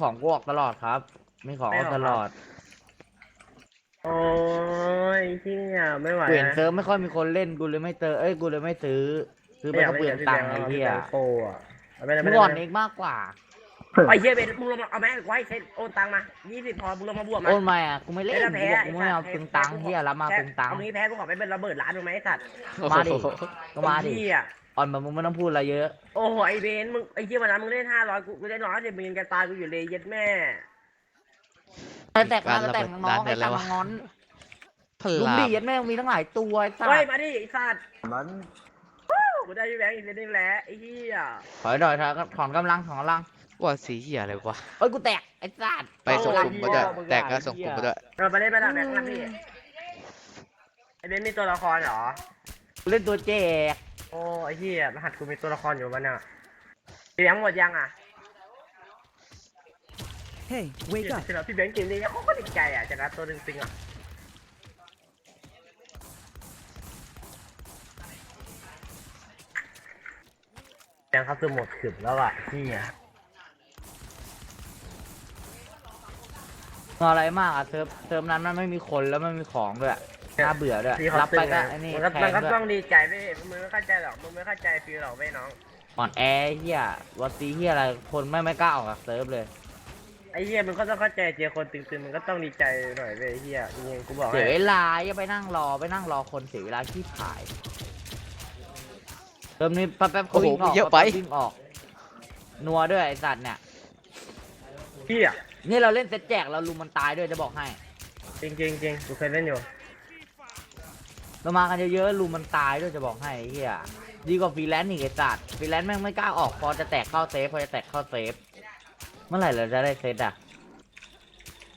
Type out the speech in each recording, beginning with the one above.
ของกูออกตลอดครับมีของออกตลอดโอ้ยที่เนี่ยไม่ไหวเปลี่ยนนะเซิร์ฟไม่ค่อยมีคนเล่นกูเลยไม่เตอเอ้ยกูเลยไม่ซื้อ ซื้อไปก็เปลี่ยนตังค์ไอ้เหี้ยโอ้อะไม่ได้เมื่ไม่อก่อนได้เองมากกว่าไอ้เหี้ยเบนมึงลงมาเอาแม่ไว้เซ็นโอนตังค์มายี่สิบพอมึงลงมาบวกมาโอนมาอะกูไม่เล่นไอ้กูถ้าบอกแพ้กูไม่เอาตึงตังค์เหี้ยรับมาตึงตังค์เอางี้แพ้กูขอไปเป็นระเบิดร้านมึงไหมไอ้สัตว์มาดิโอ้โหก็มาดิไอ้เหี้ย อ่อนแบบมึงไม่ต้องพูดอะไรเยอะ โอ้โหไอ้เบนมึงไอ้เหี้ยวันนั้นมึงเล่นห้าร้อยกูกูเล่นร้อยสิบมึงยังจะตายกูอยู่เลยเย็ดแม่ แต่แตกมาก็แตกน้องๆไอ้ร้านตามเดียวเลยวะงอนพลุงลาดีบยัดแม่งมีทั้งหลายตัวไอ้สัสเฮ้ยมาดิไอ้สัตว์มันกูได้พี่แบงค์อีกเล่นหนึงแล้วไอ้เหี้ยถอยหน่อยถอยถอนกำลังถอนกำลังว่าสีเหี้ยอะไรวะ เอ้ยกูแตกไอ้สัสไปส่งกลุ่มมาด้วย แตกก็ส่งกลุ่มมาด้วย เราไปเล่นไปแล้วแบงค์นะพี่ไอ้เบนมีตัวละครเหรอ กูเล่นตัวแจก โอ้ไอ้เหี้ยรหัสกูมีตัวละครอยู่มันอะพี่แบงค์หมดยังอะ Hey, wake up. ที่เราพี่แบงค์เกมนี้เขาก็ดีใจอะจากนั้นตัวหนึ่งจริงอะยังเข้าสู่โหมดขึ้นแล้วอะพี่อะอะไรมากอะเซิร์ฟเซิร์ฟนั้นมันไม่มีคนแล้วไม่มีของด้วย น่าเบื่อด้วยพี่เขารับตึไปงก็นะไอ้นี่มันก็แพมันงก็ด้วยต้องดีใจไม่มึงไม่เข้าใจหรอกมึงไม่เข้าใจฟีลหรอกเว้ยน้อง อ่อนแอเฮียวัตซีเฮียอะไรคนไม่ไม่กล้าออกจากเซิร์ฟเลยไอ้เหี้ยมึงก็ต้องเข้าใจเจอคนตึงๆมึงก็ต้องดีใจหน่อยเว้ยไอ้เหี้ยจริงๆกูบอกเสีให้ยเวลาอย่าไปนั่งรอไปนั่งรอคนเสียเวลาที่ถ่ายเติมนี้แป๊บๆโอ้เขาโหวิ่งออกเยอะไป แป๊บๆวิ่งออก นัวด้วยไอ้สัตว์เนี่ยพี่อะนี่เราเล่นเซตแจกเราลุมมันตายด้วยจะบอกให้ จริงๆจริงจริงกูเคยเล่นอยู่ เรามากันเยอะๆลุมมันตายด้วยจะบอกให้ไอ้เฮียดีกว่าฟรีแลนซ์อีกไอ้สัตว์ฟรีแลนซ์แม่งไม่กล้าออกพอจะแตกเข้าเซฟพอจะแตกเข้าเซฟเมื่อไหร่เราจะได้เซตอะ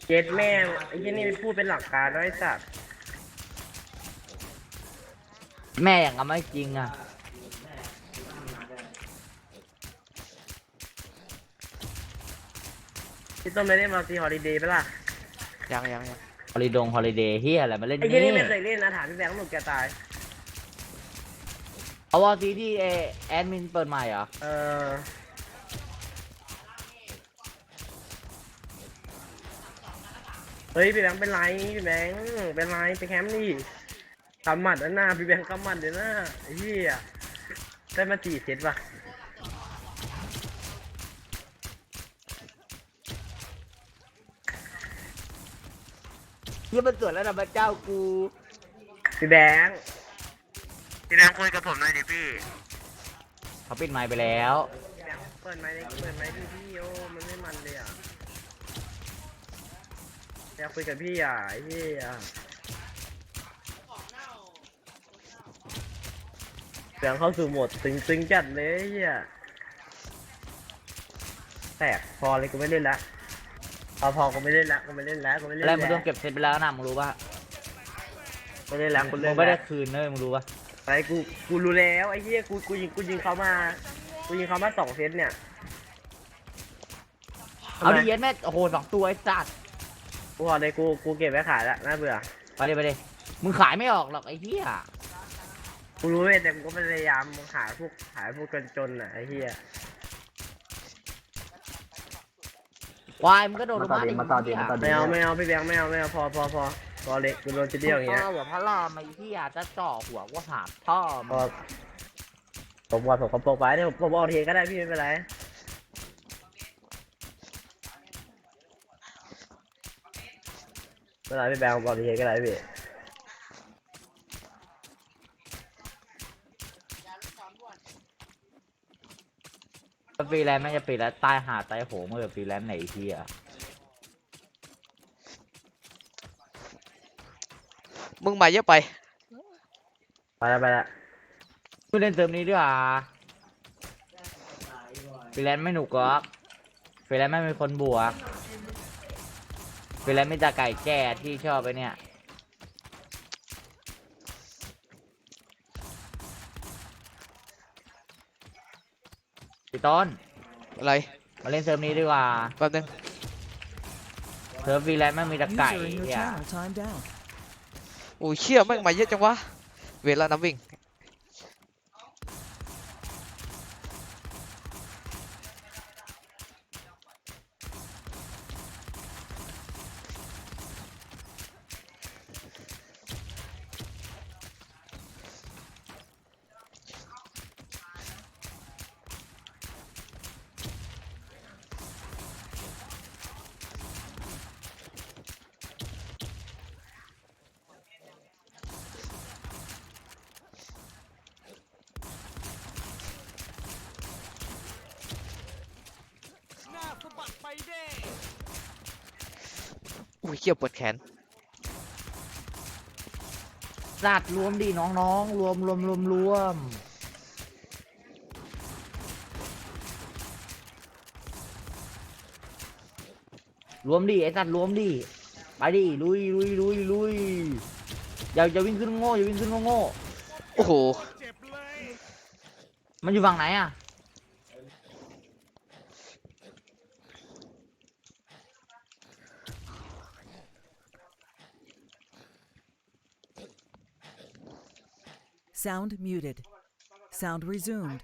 เจ็ดแม่งไอ้เหี้ยนี่พูดเป็นหลักการด้วยไอ้สัตว์แม่อย่างก็ไม่จริงอะพี่ต้นไม่ได้มาซีฮอลิเดย์ปะล่ะยังยังยัง ฮอลิดงฮอลิเดย์เฮียอะไรมาเล่นไอ้เหี้ยนี่นี่ไม่เคยเล่นนะถามพี่แบงค์หนุกจะตาย เอาวอซีที่เอแอดมินเปิดใหม่เหรอเออเฮ้ยพี่แบงค์เป็นไรพี่แบงค์เป็นไรไปแคมป์นี่กำหมัดนะหน้าพี่แบงค์กำหมัดเดี๋ยวหน้าไอ้เหี้ยได้มาสี่เซตป่ะ เฮียมันสวยแล้วนะพระเจ้ากูพี่แบงค์พี่แบงค์คุยกับผมหน่อยดิพี่เขาปิดไมค์ไปแล้ว พี่แบงค์เปิดไมค์ดิเปิดไมค์ดิพี่โอ้มันไม่มันเลยอะอยากคุยกับพี่อะไอ้เหี้ยเสียงเข้าสู่โหมดตึงตึงจัดเลยไอ้เหี้ยแตกพอเลยกูไม่เล่นละ พอพอกูไม่เล่นละกูไม่เล่นละกูไม่เล่นอะไรละมึงโดนเก็บเซตไปแล้วนะมึงรู้ป่ะไม่เล่นละกูมึเล่นงไม่ได้ละคืนเลยมึงรู้ป่ะไปกูกูรู้แล้วไอ้เหี้ยกูกูยิงกูยิงเขามากูยิงเขามาสองเซตเนี่ยเอาดิเย็นแม่โอ้โหสองตัวไอ้สัตว์กูพอเลยกูกูเก็บไว้ขายละน่าเบื่อไปเลยไปเลยมึงขายไม่ออกหรอกไอ้เหี้ยกูรู้เว้ยแต่กูก็พยายามหาพวกหาพวกจนๆน่ะไอ้เหี้ย ค วายมึงก็โดนลงมาดิมาต่อดีมาต่อดีไม่เอาไม่เอาพี่แบงค์ไม่เอาไม่เอาพอพอพอพอเล็กกูโดนจะเดียวอย่างเงี้ยหัวพระรามไอ้เหี้ยจะจ่อหัวว่าหาพ่อพอผมว่าผมกระโปรงไปเนี่ยผมผมเอาเทก็ได้พี่ไม่เป็นไรเวลาพี่แบงค์ผมเอาเทก็ได้พี่ ฟรีแลนซ์แม่งจะปิดแล้วตายหาตายโหงเมื่อฟรีแลนซ์ไหนไอ้เหี้ยมึงมาเยอะไป ไปละไปละกูเล่นเติมนี้ด้วยอะฟรีแลนซ์ไม่หนุกหรอกฟรีแลนซ์ไม่มีคนบวกฟรีแลนซ์มีแต่ไก่แจ้ที่ชอบไปเนี่ย พี่ต้นอะไรมาเล่นเซิร์ฟนี้ดีกว่าแป๊บนึงเซิร์ฟฟรีแลนซ์ไม่มีแต่ไก่ User in your เนี่ย channel timed out. โอ้ยเชี่ยแม่งมาเยอะจังวะเวลาน้ำวิ่ง อ้ยเชี่ยปวดแขนสัตว์รวมดิน้องๆรวมรวมรวมรวมรวมดิไอ้สัตว์รวมดิไปดิลุยลุยลุยลุยอย่าอย่าวิ่งขึ้นโง่อย่าวิ่งขึ้นโง่โอ้โหๆมันอยู่ฝั่งไหนอะ Sound muted. Sound resumed.